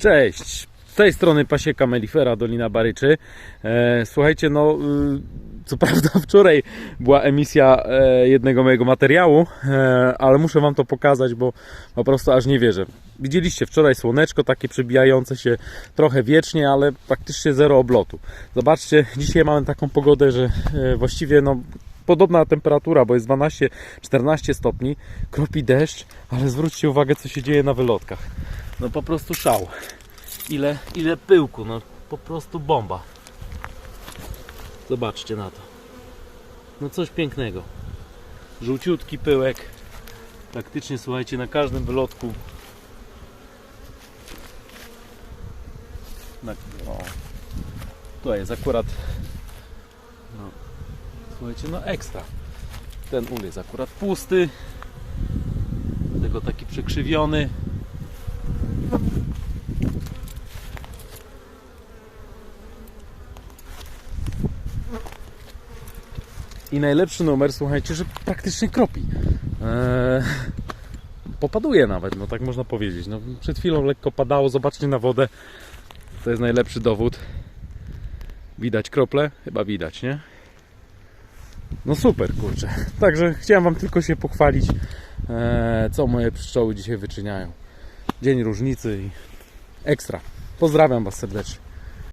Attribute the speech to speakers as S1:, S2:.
S1: Cześć! Z tej strony pasieka Melifera, Dolina Baryczy. E, słuchajcie, no y, co prawda wczoraj była emisja e, jednego mojego materiału, e, ale muszę Wam to pokazać, bo po prostu aż nie wierzę. Widzieliście wczoraj słoneczko takie przebijające się trochę wiecznie, ale praktycznie zero oblotu. Zobaczcie, dzisiaj mamy taką pogodę, że e, właściwie no podobna temperatura, bo jest 12-14 stopni, kropi deszcz, ale zwróćcie uwagę, co się dzieje na wylotkach. No po prostu szał. Ile, ile pyłku, no po prostu bomba. Zobaczcie na to. No coś pięknego. Żółciutki pyłek. Praktycznie słuchajcie, na każdym wylotku. Na, o, to jest akurat. No, słuchajcie, no ekstra. Ten ul jest akurat pusty. Dlatego taki przekrzywiony. I najlepszy numer, słuchajcie, że praktycznie kropi. Eee, popaduje nawet, no tak można powiedzieć. No, przed chwilą lekko padało, zobaczcie na wodę. To jest najlepszy dowód. Widać krople? Chyba widać, nie? No super, kurczę. Także chciałem Wam tylko się pochwalić, eee, co moje pszczoły dzisiaj wyczyniają. Dzień różnicy i ekstra. Pozdrawiam Was serdecznie.